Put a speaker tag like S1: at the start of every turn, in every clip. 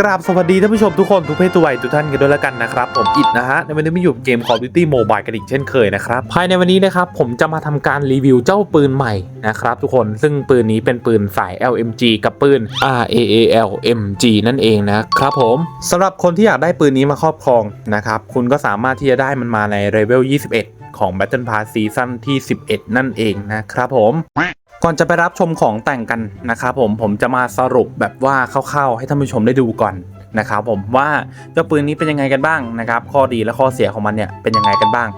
S1: กราบสวัสดีท่านผู้ชมทุกคนทุกเพศทุกวัยทุกท่านกันด้วยแล้วกันนะครับ ผมอิดนะฮะ ในวันนี้มาอยู่เกม Call of Duty Mobile กันอีกเช่นเคยนะครับ ภายในวันนี้นะครับ ผมจะมาทำการรีวิวเจ้าปืนใหม่นะครับ ทุกคนซึ่งปืนนี้เป็นปืนสาย LMG กับปืน RAAL MG นั่นเองนะครับผมสำหรับคนที่อยากได้ปืนนี้มาครอบครองนะครับคุณก็สามารถที่จะได้มันมาในเลเวล21 ของ Battle Pass Season ที่ 11 นั่นเองนะครับผม ก่อนจะไปรับชมของแต่งกันนะครับผมผมจะมาสรุปแบบว่าคร่าวๆให้ท่านผู้ชมได้ดูก่อนนะครับผมว่าเจ้าปืนนี้เป็นยังไงกันบ้างนะครับ ข้อดีและข้อเสียของมันเนี่ยเป็นยังไงกันบ้าง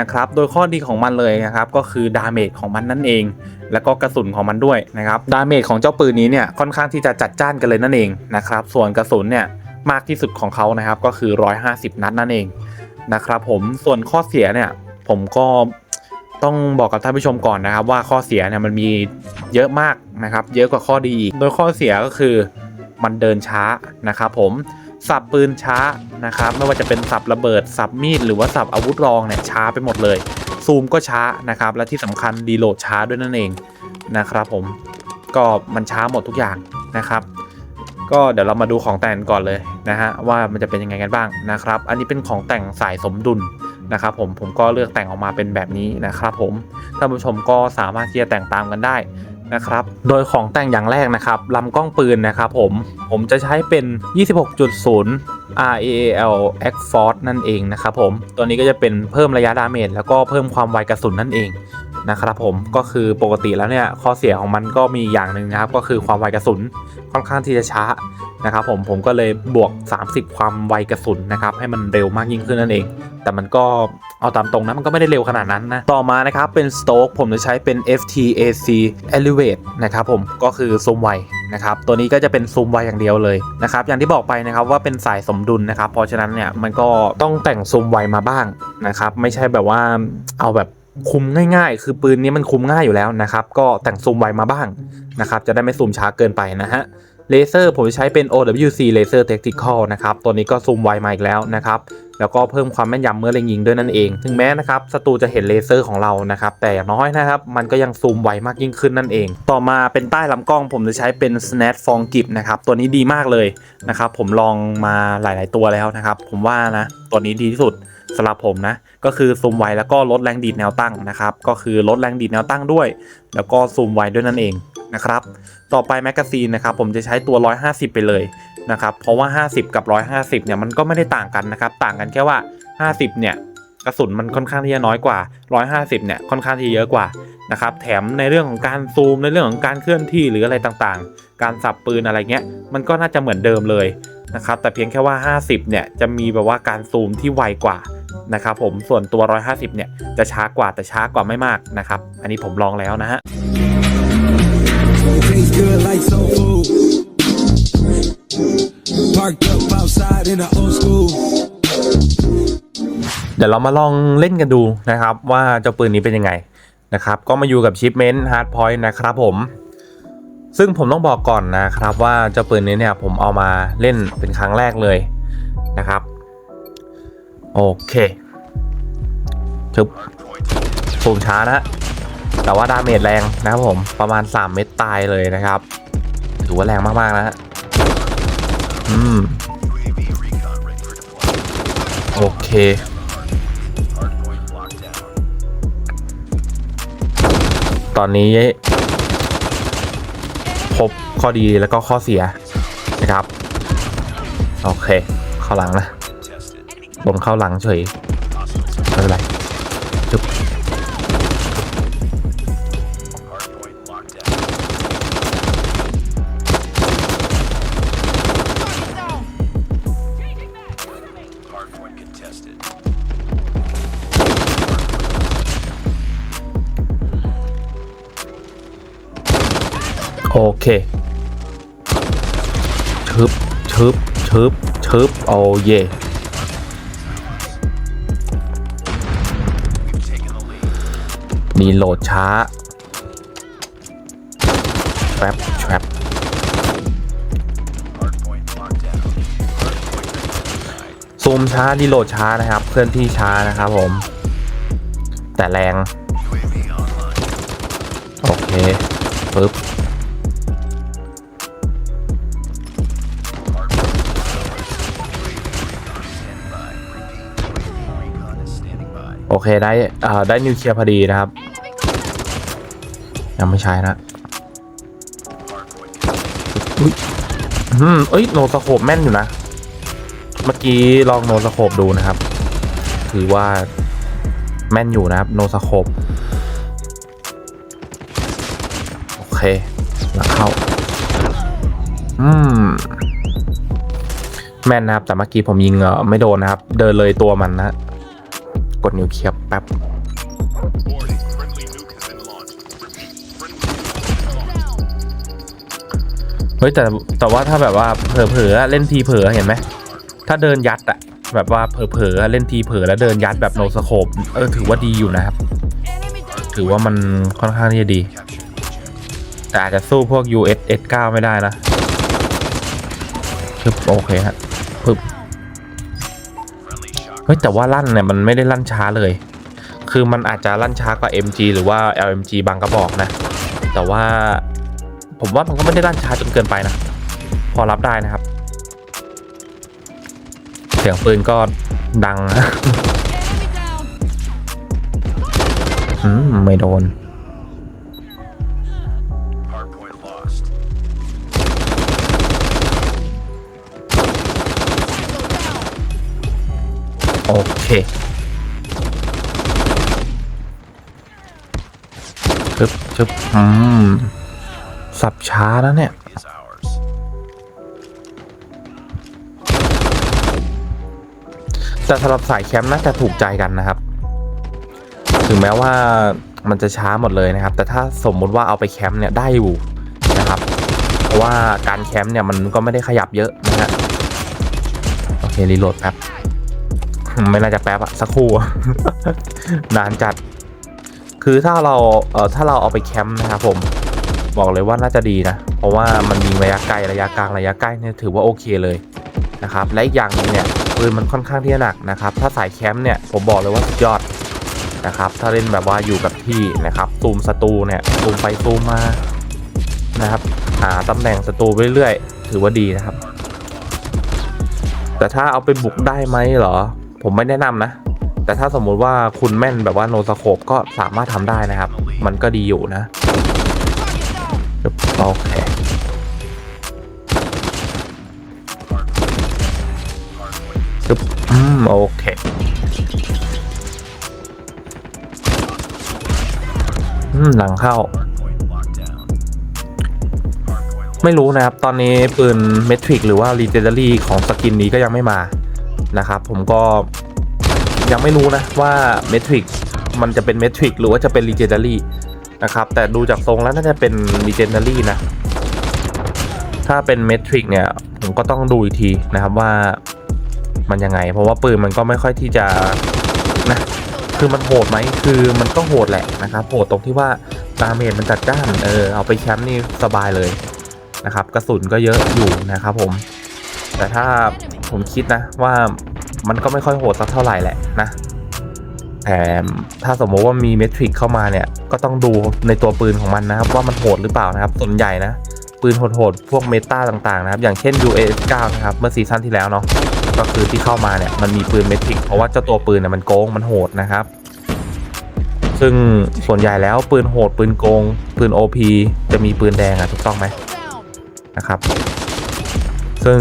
S1: นะครับ โดยข้อดีของมันเลยนะครับก็คือดาเมจของมันนั่นเอง แล้วก็กระสุนของมันด้วยนะครับดาเมจของเจ้าปืนนี้เนี่ยค่อนข้างที่จะจัดจ้านกันเลยนั่นเองนะครับ ส่วนกระสุนเนี่ยมากที่สุดของเขานะครับก็คือ 150 นัดนั่นเองนะครับผมส่วนข้อเสียเนี่ยผมก็ ต้องบอกกับท่านผู้ชมก่อนนะครับ ว่าข้อเสียเนี่ยมันมีเยอะมากนะครับ เยอะกว่าข้อดี โดยข้อเสียก็คือมันเดินช้านะครับผมสับปืนช้านะครับ ไม่ว่าจะเป็นสับระเบิดสับมีดหรือว่าสับอาวุธรองเนี่ยช้าไปหมดเลย ซูมก็ช้านะครับ และที่สำคัญรีโหลดช้าด้วยนั่นเองนะครับ ผมก็มันช้าหมดทุกอย่างนะครับ ก็เดี๋ยวเรามาดูของแต่งก่อนเลยนะฮะว่ามันจะเป็นยังไงกันบ้างนะครับ อันนี้เป็นของแต่งสายสมดุล นะครับผมผมก็เลือกแต่งออกมาเป็นแบบนี้นะครับผมท่านผู้ชมก็สามารถที่จะแต่งตามกันได้นะครับโดยของแต่งอย่างแรกนะครับลำกล้องปืนนะครับผมผมจะใช้เป็น 26.0 RAL X Force นั่นเองนะครับผมตัวนี้ก็จะเป็นเพิ่มระยะดาเมจแล้วก็เพิ่มความไวกระสุนนั่นเอง นะครับผมก็คือปกติแล้วเนี่ยข้อเสียของมันก็มีอย่างหนึ่งนะครับ ก็คือความไวกระสุนค่อนข้างที่จะช้านะครับผมผมก็เลยบวก 30 ความไวกระสุนนะครับให้มันเร็วมากยิ่งขึ้นนั่นเอง แต่มันก็เอาตามตรงนะมันก็ไม่ได้เร็วขนาดนั้นนะต่อมานะครับเป็น Stoke ผมจะใช้เป็น FTAC Elevate นะครับผมก็คือซูมไวนะครับตัวนี้ก็จะเป็นซูมไวอย่างเดียวเลยนะครับอย่างที่บอกไปนะครับว่าเป็นสายสมดุลนะครับเพราะฉะนั้นเนี่ยมันก็ต้องแต่งซูมไวมาบ้างนะครับไม่ใช่แบบว่าเอาแบบ คุมง่ายๆ คือปืนนี้มันคุมง่ายอยู่แล้วนะครับ ก็แต่งซูมไวมาบ้างนะครับ จะได้ไม่ซูมช้าเกินไปนะฮะเลเซอร์ผมใช้เป็น OWC Laser Tactical นะครับ ตัวนี้ก็ซูมไวมาอีกแล้วนะครับ แล้วก็เพิ่มความแม่นยำเมื่อเล็งยิงด้วยนั่นเอง ถึงแม้นะครับศัตรูจะเห็นเลเซอร์ของเรานะครับ แต่อย่างน้อยนะครับ มันก็ยังซูมไวมากยิ่งขึ้นนั่นเอง ต่อมาเป็นใต้ลำกล้องผมจะใช้เป็น snap f o n g i p นะครับ ตัวนี้ดีมากเลยนะครับ ผมลองมาหลาย ๆ ตัวแล้วนะครับ ผมว่านะ ตัวนี้ดีที่สุด สำหรับผมนะ ก็คือซูมไวแล้วก็ลดแรงดีดแนวตั้งนะครับ ก็คือลดแรงดีดแนวตั้งด้วย แล้วก็ซูมไวด้วยนั่นเองนะครับ ต่อไปแมกกาซีนนะครับผมจะใช้ตัว 150 ไปเลยนะครับ เพราะว่า 50 กับ 150 เนี่ยมันก็ไม่ได้ต่างกันนะครับ ต่างกันแค่ว่า 50 เนี่ยกระสุนมันค่อนข้างที่จะน้อยกว่า 150 เนี่ยค่อนข้างที่จะเยอะกว่านะครับ แถมในเรื่องของการซูมในเรื่องของการเคลื่อนที่หรืออะไรต่างๆ การสับปืนอะไรเงี้ยมันก็น่าจะเหมือนเดิมเลยนะครับแต่เพียงแค่ว่า 50 เนี่ยจะมีแบบว่าการซูมที่ไวกว่า นะครับผมส่วนตัว 150 เนี่ยจะช้ากว่าแต่ช้ากว่าไม่มากนะครับ อันนี้ผมลองแล้วนะฮะ
S2: Tastes good like soul food. Parked up outside in the old school.
S1: เดี๋ยวเรามาลองเล่นกันดูนะครับ ว่าเจ้าปืนนี้เป็นยังไงนะครับ ก็มาอยู่กับชิปเมนต์ฮาร์ดพอยต์นะครับผม ซึ่งผมต้องบอกก่อนนะครับว่าเจ้าปืนนี้เนี่ยผมเอามาเล่นเป็นครั้งแรกเลยนะครับ โอเคชึบสูงช้านะฮะแต่ว่าดาเมจแรงนะครับผมประมาณ 3 เม็ดตายเลยนะครับ ถือว่าแรงมาก ๆ นะฮะอืม โอเค ตอนนี้พบข้อดีแล้วก็ข้อเสียนะครับ โอเค เข้าหลังนะ บนเข้าหลังเฉยไม่เป็นไรจุ๊บโอเคชึบชึบชึบชึบโอ้เย่ ดีโหลดช้าแทรปแทรซูมช้าดีโหลดช้านะครับเคลื่อนที่ช้านะครับผม แต่แรง โอเคปึ๊บโอเคได้ได้นิวเคลียร์พอดีนะครับ ยังไม่ใช้นะอุ๊ยอืมเอ้ยโนสโคปแม่นอยู่นะ เมื่อกี้ลองโนสโคปดูนะครับ ถือว่าแม่นอยู่นะครับ โนสโคปโอเคหลังเข้า อืม แม่นนะครับ แต่เมื่อกี้ผมยิงเออไม่โดนนะครับ เดินเลยตัวมันนะ กดนิ้วเคียร์แป๊บ เฮ้ยแต่แต่ว่าถ้าแบบว่าเผลอๆเล่นทีเผลอเห็นไหมถ้าเดินยัดอะแบบว่าเผลอๆเล่นทีเผลอแล้วเดินยัดแบบโนสโคปเออถือว่าดีอยู่นะครับ ถือว่ามันค่อนข้างที่จะดี แต่อาจจะสู้พวก US S9 ไม่ได้นะปึ๊บโอเคฮะปึ๊บเฮ้ยแต่ว่าลั่นเนี่ยมันไม่ได้ลั่นช้าเลย คือมันอาจจะลั่นช้ากว่า MG หรือว่า LMG บางกระบอกนะ แต่ว่า ผมว่ามันก็ไม่ได้ลั่นช้าจนเกินไปนะ พอรับได้นะครับ เสียงปืนก็ดังนะอืมไม่โดนโอเคชึบชึบอืม สับช้าแล้วเนี่ย แต่สำหรับสายแคมป์น่าจะถูกใจกันนะครับ ถึงแม้ว่ามันจะช้าหมดเลยนะครับ แต่ถ้าสมมุติว่าเอาไปแคมป์เนี่ยได้อยู่นะครับ เพราะว่าการแคมป์เนี่ยมันก็ไม่ได้ขยับเยอะนะฮะ โอเครีโหลดแป๊บ ไม่น่าจะแป๊บอะสักครู่ นานจัด คือถ้าเราเอ่อถ้าเราเอาไปแคมป์นะครับผม บอกเลยว่าน่าจะดีนะ เพราะว่ามันยิงระยะไกลระยะกลางระยะใกล้เนี่ยถือว่าโอเคเลยนะครับ และอีกอย่างนึงเนี่ยปืนมันค่อนข้างที่จะหนักนะครับ ถ้าสายแคมป์เนี่ยผมบอกเลยว่าสุดยอดนะครับ ถ้าเล่นแบบว่าอยู่กับที่นะครับซูมศัตรูเนี่ยซูมไปซูมมานะครับหาตำแหน่งศัตรูไปเรื่อยๆถือว่าดีนะครับ แต่ถ้าเอาไปบุกได้ไหมเหรอ ผมไม่แนะนำนะ แต่ถ้าสมมุติว่าคุณแม่นแบบว่าโนสโคปก็สามารถทำได้นะครับ มันก็ดีอยู่นะ โอเค
S3: Hardpoint.
S1: ปึ๊บอืม โอเค อืม หลังเข้า ไม่รู้นะครับ ตอนนี้ปืนเมทริกหรือว่า r e g e n d a r y ของสกินนี้ก็ยังไม่มานะครับ ผมก็ยังไม่รู้นะว่าเมทริกมันจะเป็นเมทริกหรือว่าจะเป็น r e g e n d a r y นะครับ แต่ดูจากทรงแล้วน่าจะเป็น r e g e n d a r y นะ ถ้าเป็นเมทริกเนี่ย ผมก็ต้องดูอีกทีนะครับว่ามันยังไง เพราะว่าปืนมันก็ไม่ค่อยที่จะนะคือมันโหดไหมคือมันก็โหดแหละนะครับโหดตรงที่ว่าดาเมจมันจัดจ้านเออเอาไปแคมป์นี่สบายเลยนะครับ กระสุนก็เยอะอยู่นะครับผม แต่ถ้าผมคิดนะว่ามันก็ไม่ค่อยโหดสักเท่าไหร่แหละนะ แต่ถ้าสมมติว่ามีเมทริกเข้ามาเนี่ย ก็ต้องดูในตัวปืนของมันนะครับ ว่ามันโหดหรือเปล่านะครับ ส่วนใหญ่นะ ปืนโหดๆ พวกเมตาต่างๆนะครับ อย่างเช่น UAS9 นะครับ เมื่อซีซั่นที่แล้วเนาะก็คือที่เข้ามาเนี่ยมันมีปืนเมทริกเพราะว่าเจ้าตัวปืนเนี่ยมันโกงมันโหดนะครับ ซึ่งส่วนใหญ่แล้วปืนโหดปืนโกง ปืน OP จะมีปืนแดงอะถูกต้องไหมนะครับ ซึ่ง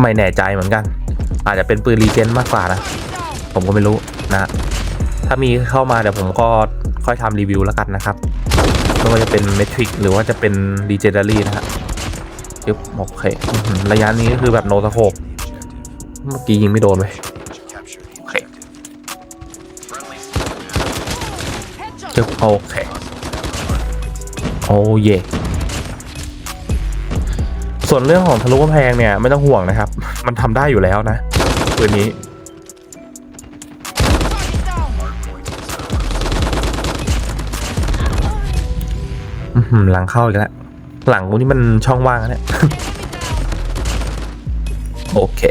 S1: ไม่แน่ใจเหมือนกัน อาจจะเป็นปืนรีเจนมากกว่านะ ผมก็ไม่รู้นะ ถ้ามีเข้ามาเดี๋ยวผมก็ค่อยทำรีวิวแล้วกันนะครับไม่ว่าจะเป็นเมทริกหรือว่าจะเป็นรีเจนดารี่นะฮะยึบโอเคระยะนี้ก็คือแบบโนสโคปเมื่อกี้ยิงไม่โดนเลยจึ๊บโอเค โอ้เยส่วนเรื่องของทะลุกำแพงเนี่ย ไม่ต้องห่วงนะครับ มันทำได้อยู่แล้วนะปืนนี้ อื้อหือหลังเข้าอีกแล้วหลังกูนี่มันช่องว่างนะเนี่ย โอเค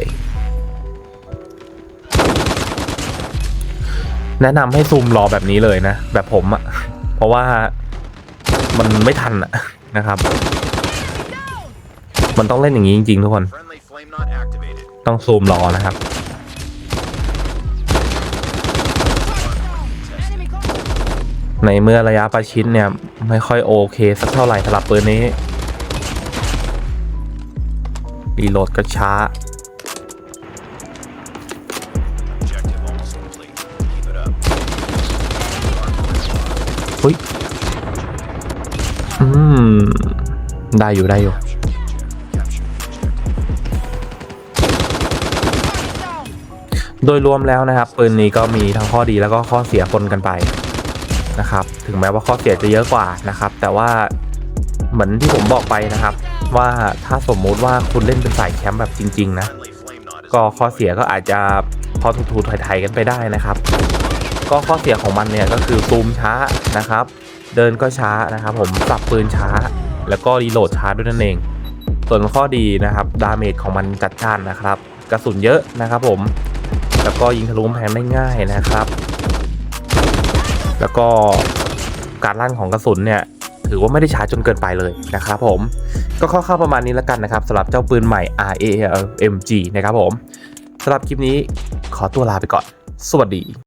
S1: แนะนำให้ซูมรอแบบนี้เลยนะ แบบผมอะเพราะว่ามันไม่ทันอะนะครับ มันต้องเล่นอย่างนี้จริงๆทุกคน ต้องซูมรอนะครับ ในเมื่อระยะประชิดเนี่ย ไม่ค่อยโอเค สักเท่าไหร่สำหรับปืนนี้ รีโหลดก็ช้า
S3: Objective almost complete. Keep it up.
S1: เฮ้ย อืม ได้อยู่ได้อยู่โดยรวมแล้วนะครับ ปืนนี้ก็มีทั้งข้อดีแล้วก็ข้อเสียปนกันไป นะครับ ถึงแม้ว่าข้อเสียจะเยอะกว่านะครับ แต่ว่าเหมือนที่ผมบอกไปนะครับ ว่าถ้าสมมุติว่าคุณเล่นเป็นสายแคมป์แบบจริง ๆ นะ ก็ข้อเสียก็อาจจะพอถูๆไถๆกันไปได้นะครับ ก็ข้อเสียของมันเนี่ยก็คือซูมช้านะครับ เดินก็ช้านะครับ ผมปรับปืนช้า แล้วก็รีโหลดช้าด้วยนั่นเอง ส่วนข้อดีนะครับดาเมจของมันจัดจ้านนะครับ กระสุนเยอะนะครับ ผม แล้วก็ยิงทะลุกำแพงได้ง่ายนะครับ แล้วก็การลั่นของกระสุนเนี่ยถือว่าไม่ได้ช้าจนเกินไปเลยนะครับผมก็คร่าวๆประมาณนี้แล้วกันนะครับสำหรับเจ้าปืนใหม่ R A M G นะครับผมสำหรับคลิปนี้ขอตัวลาไปก่อน สวัสดี